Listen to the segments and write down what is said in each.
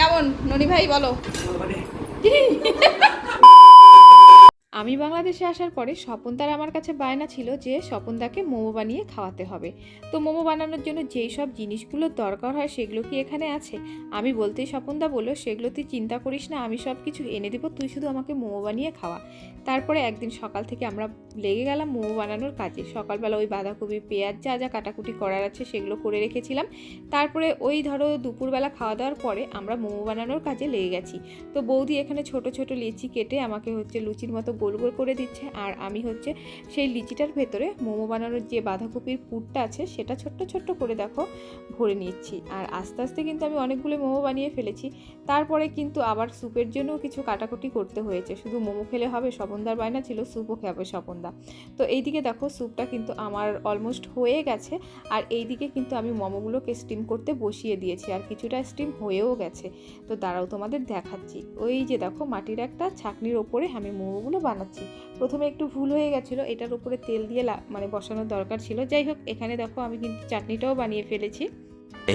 কেমন? ননি ভাই বলো। আমি বাংলাদেশে আসার পরে স্বপনদার আমার কাছে বায়না ছিল যে স্বপনদাকে মোমো বানিয়ে খাওয়াতে হবে। তো মোমো বানানোর জন্য যেই সব জিনিসগুলো দরকার হয় সেগুলো কি এখানে আছে? আমি বলতেই স্বপনদা বলল সেগুলো তুই চিন্তা করিস না, আমি সব কিছু এনে দেবো, তুই শুধু আমাকে মোমো বানিয়ে খাওয়া। তারপরে একদিন সকাল থেকে আমরা লেগে গেলাম মোমো বানানোর কাজে। সকালবেলা ওই বাঁধাকপি, পেঁয়াজ, যা যা কাটাকুটি করার আছে সেগুলো করে রেখেছিলাম। তারপরে ওই ধরো দুপুরবেলা খাওয়া দাওয়ার পরে আমরা মোমো বানানোর কাজে লেগে গেছি। তো বৌদি এখানে ছোট ছোট লিচি কেটে আমাকে হচ্ছে লুচির মতো গোল গোল করে দিচ্ছে। আর আমি হচ্ছে সেই লিচিটার ভেতরে মোমো বানানোর যে বাঁধাকপির পুরটা আছে, সেটা ছোট্ট ছোট্ট করে দেখো, ভরে নিচ্ছি। আর আস্তে আস্তে কিন্তু আমি অনেকগুলো মোমো বানিয়ে ফেলেছি। তারপরে কিন্তু আবার স্যুপের জন্যও কিছু কাটাকুটি করতে হয়েছে। শুধু মোমো খেলে হবে স্বপনদার বায়না ছিল, স্যুপও খাবে স্বপনদা তো এইদিকে দেখো, স্যুপটা কিন্তু আমার অলমোস্ট হয়ে গেছে। আর এইদিকে কিন্তু আমি মোমোগুলোকে স্টিম করতে বসিয়ে দিয়েছি। আর কিছুটা স্টিম হয়েও গেছে। তো দাঁড়াও তোমাদের দেখাচ্ছি। ওই যে দেখো, মাটির একটা ছাকনির ওপরে আমি মোমোগুলো বানাচ্ছি। প্রথমে একটু ভুল হয়ে গেছিল এটার উপরে তেল দিয়ে মানে বসানোর দরকার ছিল। যাই হোক এখানে দেখো আমি কিন্তু চাটনিটাও বানিয়ে ফেলেছি।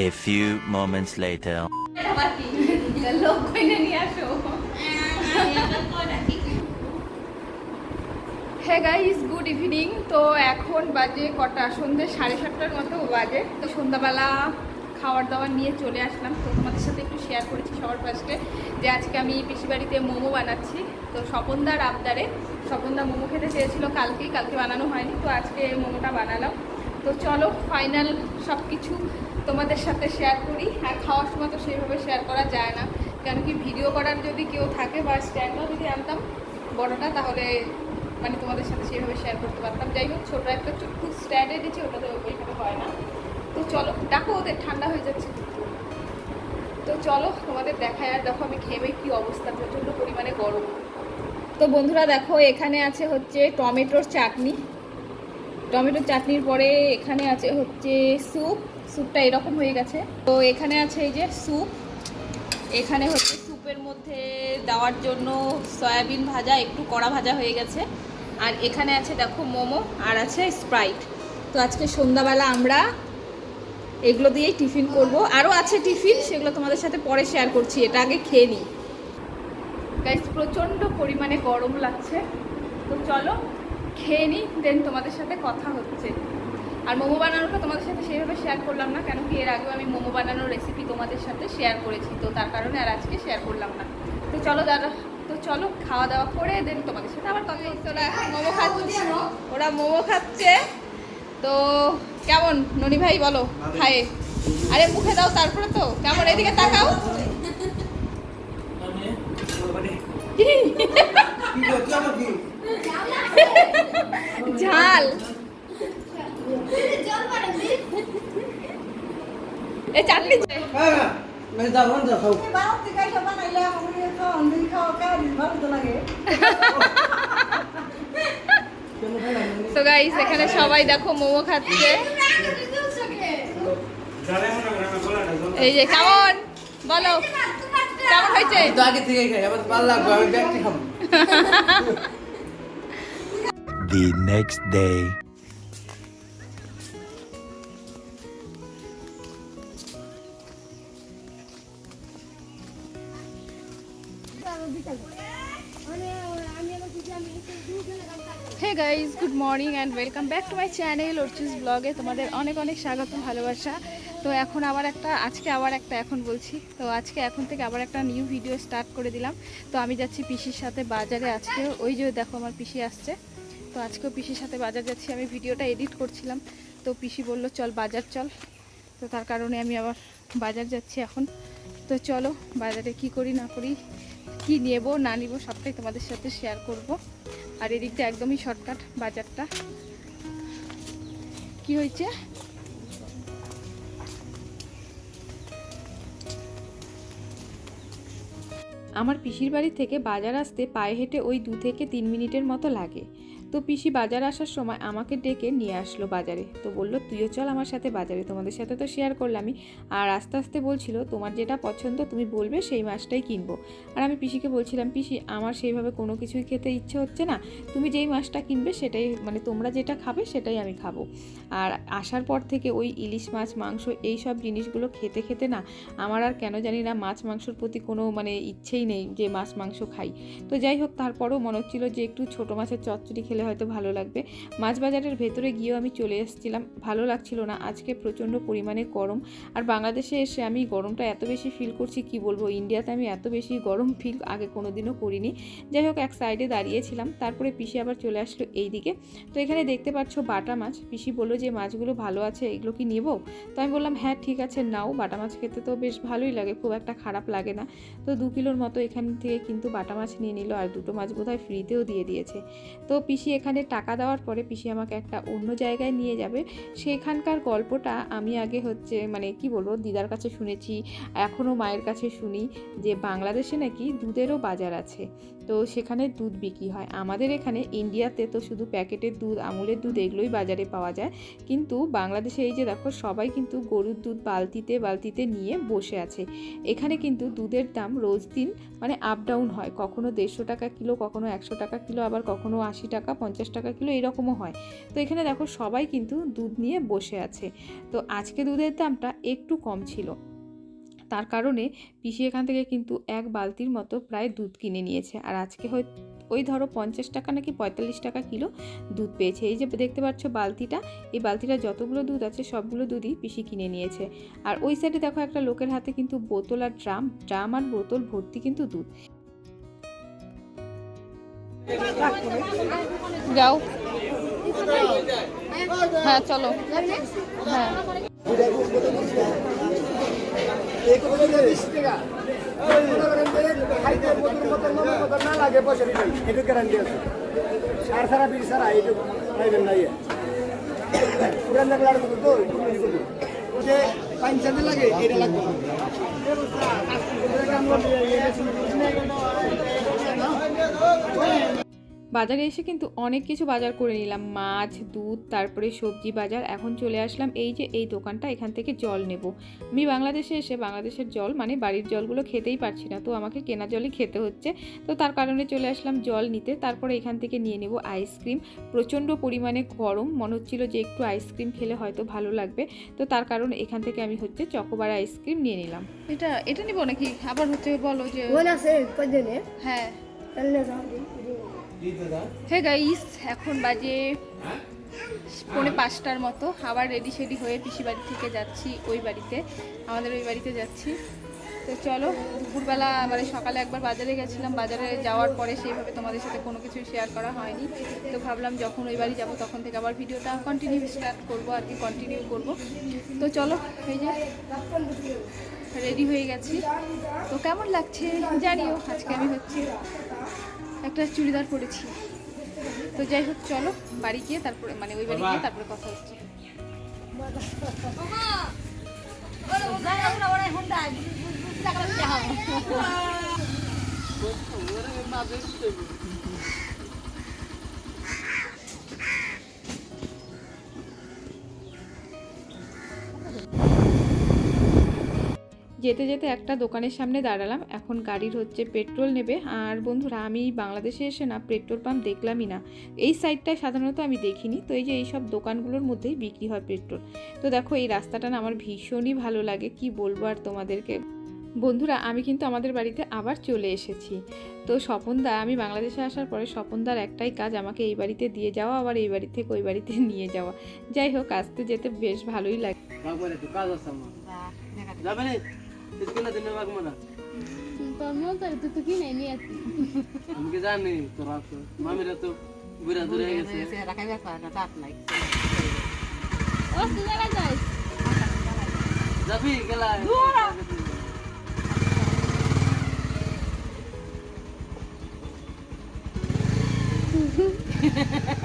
A few moments later. হ্যাঁ গাইস গুড ইভিনিং তো এখন বাজে কটা? সন্ধ্যে সাড়ে সাতটার মতো বাজে। তো সন্ধ্যাবেলা খাবার দাবার নিয়ে চলে আসলাম। তো তোমাদের সাথে একটু শেয়ার করেছি সবার ফার্স্টে যে আজকে আমি পিসি বাড়িতে মোমো বানাচ্ছি। তো স্বপনদার আবদারে। স্বপনদা মোমো খেতে চেয়েছিলো কালকেই, কালকে বানানো হয়নি। তো আজকে মোমোটা বানালাম। তো চলো ফাইনাল সব কিছু তোমাদের সাথে শেয়ার করি। আর খাওয়ার সময় তো সেইভাবে শেয়ার করা যায় না। কেন কি ভিডিও করার যদি কেউ থাকে বা স্ট্যান্ডও যদি আনতাম বড়টা, তাহলে মানে তোমাদের সাথে সেইভাবে শেয়ার করতে পারতাম। যাই হোক ছোটো একটা ছোট্ট স্ট্যান্ডে দিচ্ছি ওটা তো ওইভাবে হয় না। তো চলো ডাকো ওদের ঠান্ডা হয়ে যাচ্ছে। তো চলো, তোমাদের দেখায় আর দেখো আমি খেয়ে কি অবস্থা, প্রচণ্ড পরিমাণে গরম। তো বন্ধুরা দেখো, এখানে আছে হচ্ছে টমেটোর চাটনি। টমেটোর চাটনির পরে এখানে আছে হচ্ছে স্যুপ, স্যুপটা এরকম হয়ে গেছে। তো এখানে আছে এই যে স্যুপ। এখানে হচ্ছে স্যুপের মধ্যে দেওয়ার জন্য সয়াবিন ভাজা, একটু কড়া ভাজা হয়ে গেছে। আর এখানে আছে দেখো মোমো, আর আছে স্প্রাইট। তো আজকে সন্ধ্যাবেলা আমরা এগুলো দিয়েই টিফিন করব। আরও আছে টিফিন সেগুলো তোমাদের সাথে পরে শেয়ার করছি এটা আগে খেয়ে নিই। গাইস প্রচণ্ড পরিমাণে গরম লাগছে। তো চলো খেয়ে নিই দেন তোমাদের সাথে কথা হচ্ছে। আর মোমো বানানোটা তোমাদের সাথে সেইভাবে শেয়ার করলাম না কেন কি এর আগেও আমি মোমো বানানোর রেসিপি তোমাদের সাথে শেয়ার করেছি তো তার কারণে আর আজকে শেয়ার করলাম না। তো চলো দাদা তো চলো খাওয়া দাওয়া করে দেন তোমাদের সাথে আবার কথা মোমো খাচ্ছে। ওরা মোমো খাচ্ছে। তো কেমন? ননি ভাই বলো। খায়ে আরে মুখে দাও তারপরে তো। কেমন? এদিকে তাকাও। ঝাল। এ চাটনি তো গাইস এখানে সবাই দেখো মোমো খাচ্ছে। এই যে কেমন বলো। কেমন হয়েছে? তো আগে থেকে খাই আবার ভালো লাগবে আমি ব্যাগটি খাব? The next day. Hey guys good morning and welcome back to my channel Archu's ব্লগে তোমাদের অনেক অনেক স্বাগত, ভালোবাসা। তো এখন আবার একটা, আজকে আবার একটা এখন বলছি। তো আজকে এখন থেকে আবার একটা নিউ ভিডিও স্টার্ট করে দিলাম। তো আমি যাচ্ছি পিসির সাথে বাজারে আজকে। ওই যে দেখো আমার পিসি আসছে। তো আজকেও পিসির সাথে বাজার যাচ্ছি। আমি ভিডিওটা এডিট করছিলাম। তো পিসি বলল, চল বাজার চল। তো তার কারণে আমি আবার বাজার যাচ্ছি এখন। তো চলো, বাজারে কি করি না করি, কি নেব না নিব সবটাই তোমাদের সাথে শেয়ার করব। আর এদিকটা একদমই শর্টকাট বাজারটা। কি হয়েছে? আমার পিসির বাড়ি থেকে বাজার আসতে পায়ে হেঁটে ওই দু থেকে তিন মিনিটের মতো লাগে। তো পিসি বাজার আসার সময় আমাকে ডেকে নিয়ে আসলো বাজারে। তো বলল, তুইও চল আমার সাথে বাজারে। তোমাদের সাথে তো শেয়ার করলামই। আর আস্তে আস্তে বলছিল, তোমার যেটা পছন্দ তুমি বলবে, সেই মাছটাই কিনবো। আর আমি পিসিকে বলছিলাম, পিসি, আমার সেইভাবে কোনো কিছুই খেতে ইচ্ছে হচ্ছে না। তুমি যেই মাছটা কিনবে, সেটাই মানে তোমরা যেটা খাবে, সেটাই আমি খাব। আর আসার পর থেকে ওই ইলিশ মাছ, মাংস, এই সব জিনিসগুলো খেতে খেতে না, আমার আর কেন জানি না মাছ, মাংসর প্রতি কোনো মানে ইচ্ছেই নেই যে মাছ, মাংস খাই। তো যাই হোক, তারপরেও মনে হচ্ছিল যে একটু ছোটো মাছের চচ্চড়ি খেলে হয়তো ভালো লাগবে। মাছ বাজারের ভেতরে গিয়েও আমি চলে এসেছিলাম। ভালো লাগছিল না। আজকে প্রচণ্ড পরিমাণে গরম। আর বাংলাদেশে এসে আমি গরমটা এত বেশি ফিল করছি, কি বলব? ইন্ডিয়াতে আমি এত বেশি গরম ফিল আগে কোনো দিনও করিনি। যাই হোক, এক সাইডে দাঁড়িয়েছিলাম। তারপরে পিসি আবার চলে আসলো এই দিকে তো এখানে দেখতে পাচ্ছ বাটা মাছ। পিসি বলল যে, মাছগুলো ভালো আছে, এগুলো কি নেব? তো আমি বললাম হ্যাঁ ঠিক আছে, নাও। বাটা মাছ খেতে তো বেশ ভালোই লাগে। খুব একটা খারাপ লাগে না। তো দু কিলোর মতো এখান থেকে কিন্তু বাটা মাছ নিয়ে নিল। আর দুটো মাছ বোধহয় ফ্রিতেও দিয়ে দিয়েছে। তো পিসি এখানে টাকা দেওয়ার পরে পিসি আমাকে একটা অন্য জায়গায় নিয়ে যাবে। সেখানকার গল্পটা আমি আগে হচ্ছে মানে কি বলব, দিদার কাছে শুনেছি এখনও মায়ের কাছে শুনি যে বাংলাদেশে নাকি দুধেরও বাজার আছে। তো সেখানে দুধ বিক্রি হয়। আমাদের এখানে ইন্ডিয়াতে তো শুধু প্যাকেটের দুধ, আমুলের দুধ এগুলোই বাজারে পাওয়া যায়। কিন্তু বাংলাদেশে এই যে দেখো, সবাই কিন্তু গরুর দুধ বালতিতে বালতিতে নিয়ে বসে আছে। এখানে কিন্তু দুধের দাম রোজ দিন মানে আপ ডাউন হয়। কখনো দেড়শো টাকা কিলো, কখনো একশো টাকা কিলো, আবার কখনো আশি টাকা পঞ্চাশ টাকা কিলো এরকমও হয়। তো এখানে দেখো সবাই কিন্তু দুধ নিয়ে বসে আছে। তো আজকে দুধের দামটা একটু কম ছিল। তার কারণে পিসি এখান থেকে কিন্তু এক বালতির মতো প্রায় দুধ কিনে নিয়েছে। আর আজকে হয় ওই ধরো পঞ্চাশ টাকা নাকি পঁয়তাল্লিশ টাকা কিলো দুধ পেয়েছে। এই যে দেখতে পাচ্ছ বালতিটা, এই বালতিটা যতগুলো দুধ আছে সবগুলো দুধই পিসি কিনে নিয়েছে। আর ওই সাইডে দেখো একটা লোকের হাতে কিন্তু বোতল আর ড্রাম ড্রাম আর বোতল ভর্তি কিন্তু দুধ। যাও। হ্যাঁ চলো। হ্যাঁ। লাগে এটা গ্যারান্টি আছে সার সারা বিল সারা এটা পাইবেন না ইয়ে পুরান লাগলে আর কত তো যে পাঞ্চাতে লাগে এটা লাগবে বাজারে এসে কিন্তু অনেক কিছু বাজার করে নিলাম। মাছ দুধ তারপরে সবজি বাজার। এখন চলে আসলাম এই যে এই দোকানটা এখান থেকে জল নেব। আমি বাংলাদেশে এসে বাংলাদেশের জল মানে বাড়ির জলগুলো খেতেই পারছি না। তো আমাকে কেনা জলই খেতে হচ্ছে। তো তার কারণে চলে আসলাম জল নিতে। তারপরে এখান থেকে নিয়ে নেব আইসক্রিম। প্রচণ্ড পরিমাণে গরম। মনে হচ্ছিল যে একটু আইসক্রিম খেলে হয়তো ভালো লাগবে। তো তার কারণে এখান থেকে আমি হচ্ছে চকোবার আইসক্রিম নিয়ে নিলাম। এটা এটা নিব নাকি? আবার হচ্ছে বলো যে হ্যাঁ। হে গাইস এখন বাজে পৌনে পাঁচটার মতো। আবার রেডি সেডি হয়ে পিসি বাড়ি থেকে যাচ্ছি, ওই বাড়িতে। আমাদের ওই বাড়িতে যাচ্ছি। তো চলো, দুপুরবেলা মানে সকালে একবার বাজারে গেছিলাম। বাজারে যাওয়ার পরে সেইভাবে তোমাদের সাথে কোনো কিছু শেয়ার করা হয়নি। তো ভাবলাম যখন ওই বাড়ি যাব তখন থেকে আবার ভিডিওটা কন্টিনিউ স্টার্ট করব আর কি কন্টিনিউ করব। তো চলো, এই যে রেডি হয়ে গেছি। তো কেমন লাগছে জানিও, আজকে আমি হচ্ছে। একটা চুড়িদার পরেছি। তো যাই হোক চলো বাড়ি গিয়ে তারপরে মানে ওই বাড়ি গিয়ে তারপরে কথা হচ্ছে। যেতে যেতে একটা দোকানের সামনে দাঁড়ালাম। এখন গাড়ির হচ্ছে পেট্রোল নেবে। আর বন্ধুরা আমি বাংলাদেশে এসে না পেট্রোল পাম্প দেখলামই না। এই সাইডটায় সাধারণত আমি দেখিনি। তো এই যে এইসব দোকানগুলোর মধ্যেই বিক্রি হয় পেট্রোল। তো দেখো এই রাস্তাটা না আমার ভীষণই ভালো লাগে। কি বলব আর তোমাদেরকে? বন্ধুরা আমি কিন্তু আমাদের বাড়িতে আবার চলে এসেছি। তো স্বপনদা আমি বাংলাদেশে আসার পরে স্বপনদার একটাই কাজ আমাকে এই বাড়িতে দিয়ে যাওয়া আবার এই বাড়ি থেকে ওই বাড়িতে নিয়ে যাওয়া। যাই হোক আসতে যেতে বেশ ভালোই লাগে। আছে তিন দিন বাগমা না তোর মন তো তুই তো কিনে নিয়ে আসি আমি কি জানি তোরা তো মামিরা তো বুড়া দূরে গেছে ও তুই জায়গা যাইস যাবি গেলা হ্যাঁ ছিল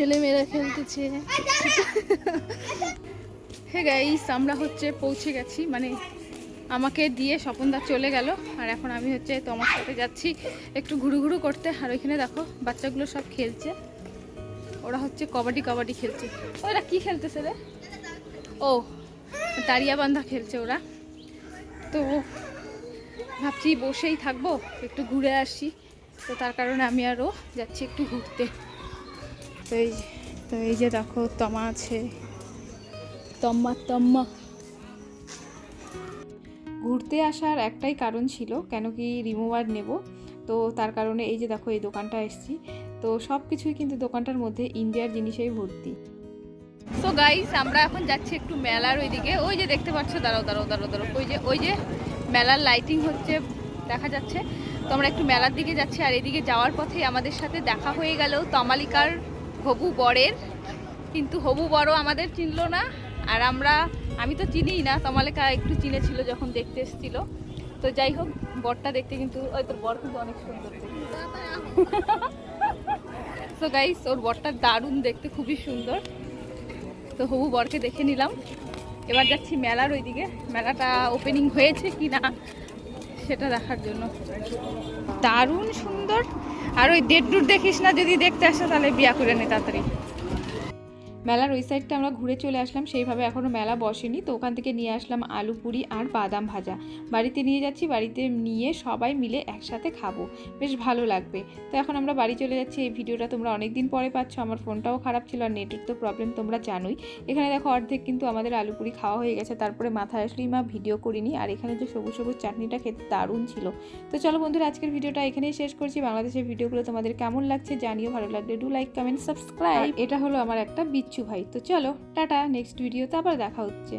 মেয়েরা খেলতেছে। হে গাইস আমরা হচ্ছে পৌঁছে গেছি। মানে আমাকে দিয়ে স্বপনদা চলে গেল। আর এখন আমি হচ্ছে তোমার সাথে যাচ্ছি একটু ঘুরু ঘুরু করতে। আর ওইখানে দেখো, বাচ্চাগুলো সব খেলছে। ওরা হচ্ছে কবাডি কবাডি খেলছে। ওরা কি খেলতেছে রে? ও, দাঁড়িয়া বান্ধা খেলছে ওরা। তো ভাবছি বসেই থাকব, একটু ঘুরে আসি। তো তার কারণে আমি আরও যাচ্ছি একটু ঘুরতে। তো এই তো এই যে দেখো, তমা আছে। তম্মা তম্মা। ঘুরতে আসার একটাই কারণ ছিল, কেন কি রিমুভার নেব। তো তার কারণে এই যে দেখো, এই দোকানটা এসেছি। তো সব কিছুই কিন্তু দোকানটার মধ্যে ইন্ডিয়ার জিনিসেই ভর্তি। সো গাইস আমরা এখন যাচ্ছি একটু মেলার ওইদিকে। ওই যে দেখতে পাচ্ছ, দাঁড়াও দাঁড়াও দাঁড়াও দাঁড়াও। ওই যে ওই যে মেলার লাইটিং হচ্ছে, দেখা যাচ্ছে। তো আমরা একটু মেলার দিকে যাচ্ছি, আর এদিকে যাওয়ার পথে আমাদের সাথে দেখা হয়ে গেল তমালিকার হবু বরের, কিন্তু হবু বড় আমাদের চিনলো না। আর আমরা, আমি তো চিনিই না, তমালিকা একটু চিনেছিল যখন দেখতে এসেছিল। তো যাই হোক, বরটা দেখতে কিন্তু, ওই তোর বর কিন্তু অনেক সুন্দর তো গাইস ওর বরটা দারুণ দেখতে, খুবই সুন্দর। তো হবু বরকে দেখে নিলাম। এবার যাচ্ছি মেলার ওইদিকে। মেলাটা ওপেনিং হয়েছে কি না সেটা দেখার জন্য। দারুণ সুন্দর। আর ওই দেড় দেখিস না, যদি দেখতে আসে তাহলে বিয়া করে নে তাড়াতাড়ি। মেলার ওই সাইডটা আমরা ঘুরে চলে আসলাম, সেইভাবে এখনও মেলা বসেনি। তো ওখান থেকে নিয়ে আসলাম আলু পুরি আর বাদাম ভাজা। বাড়িতে নিয়ে যাচ্ছি, বাড়িতে নিয়ে সবাই মিলে একসাথে খাব। বেশ ভালো লাগবে। তো এখন আমরা বাড়ি চলে যাচ্ছি। এই ভিডিওটা তোমরা অনেক দিন পরে পাচ্ছ। আমার ফোনটাও খারাপ ছিল আর নেটের তো প্রবলেম তোমরা জানোই। এখানে দেখো অর্ধেক কিন্তু আমাদের আলু পুরি খাওয়া হয়ে গেছে। তারপরে মাথায় আসলেই মা ভিডিও করিনি। আর এখানে যে সবুজ সবুজ চাটনিটা খেতে দারুণ ছিল। তো চলো বন্ধুরা, আজকের ভিডিওটা এখানেই শেষ করছি। বাংলাদেশের ভিডিওগুলো তোমাদের কেমন লাগছে জানিও। ভালো লাগলে ডু লাইক কমেন্ট সাবস্ক্রাইব এটা হলো আমার একটা বিচ্ছু ভাই। তো চলো টাটা নেক্সট ভিডিওতে আবার দেখা হচ্ছে।